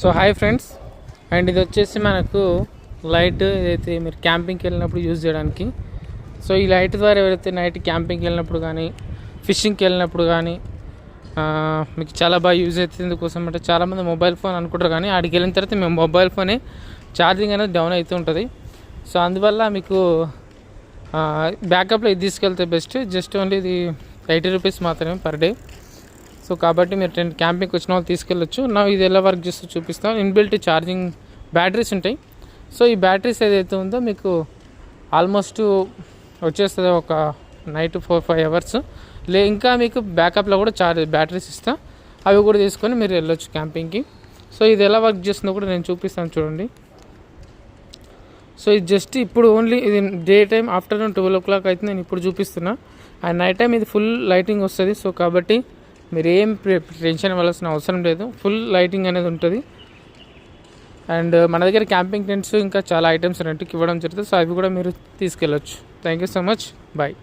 So hi friends. And ఇది వచ్చేసి మనకు లైట్ ఏదైతే మీరు క్యాంపింగ్కి వెళ్ళినప్పుడు యూజ్ చేయడానికి. సో ఈ లైట్ ద్వారా ఎవరైతే నైట్ క్యాంపింగ్కి వెళ్ళినప్పుడు కానీ ఫిషింగ్కి వెళ్ళినప్పుడు కానీ మీకు చాలా బాగా యూజ్ అవుతుంది. ఎందుకోసం అంటే చాలామంది మొబైల్ ఫోన్ అనుకుంటారు కానీ ఆడికి వెళ్ళిన తర్వాత మేము మొబైల్ ఫోనే ఛార్జింగ్ అనేది డౌన్ అవుతూ ఉంటుంది. సో అందువల్ల మీకు బ్యాకప్లో ఇది తీసుకెళ్తే బెస్ట్. జస్ట్ ఓన్లీ ఇది ఎయిటీ రూపీస్ మాత్రమే పర్ డే. సో కాబట్టి మీరు టెన్ క్యాంపింగ్కి వచ్చిన వాళ్ళు తీసుకెళ్ళొచ్చు. నా ఇది ఎలా వర్క్ చేస్తూ చూపిస్తాను. ఇన్బిల్ట్ ఛార్జింగ్ బ్యాటరీస్ ఉంటాయి. సో ఈ బ్యాటరీస్ ఏదైతే ఉందో మీకు ఆల్మోస్ట్ వచ్చేస్తుంది ఒక నైట్ ఫోర్ ఫైవ్ అవర్స్. లే ఇంకా మీకు బ్యాకప్లో కూడా చార్జ్ బ్యాటరీస్ ఇస్తా. అవి కూడా తీసుకొని మీరు వెళ్ళొచ్చు క్యాంపింగ్కి. సో ఇది ఎలా వర్క్ చేస్తుందో కూడా నేను చూపిస్తాను చూడండి. సో ఇది జస్ట్ ఇప్పుడు ఓన్లీ ఇది day time afternoon twelve o'clock అయితే నేను ఇప్పుడు చూపిస్తున్నా. అండ్ నైట్ టైం ఇది ఫుల్ లైటింగ్ వస్తుంది. సో కాబట్టి మీరు ఏం టెన్షన్ అవ్వాల్సిన అవసరం లేదు. ఫుల్ లైటింగ్ అనేది ఉంటుంది. అండ్ మన దగ్గర క్యాంపింగ్ టెంట్స్ ఇంకా చాలా ఐటమ్స్ రెంట్కి ఇవ్వడం జరుగుతుంది. సో అవి కూడా మీరు తీసుకెళ్ళొచ్చు. Thank you so much. Bye.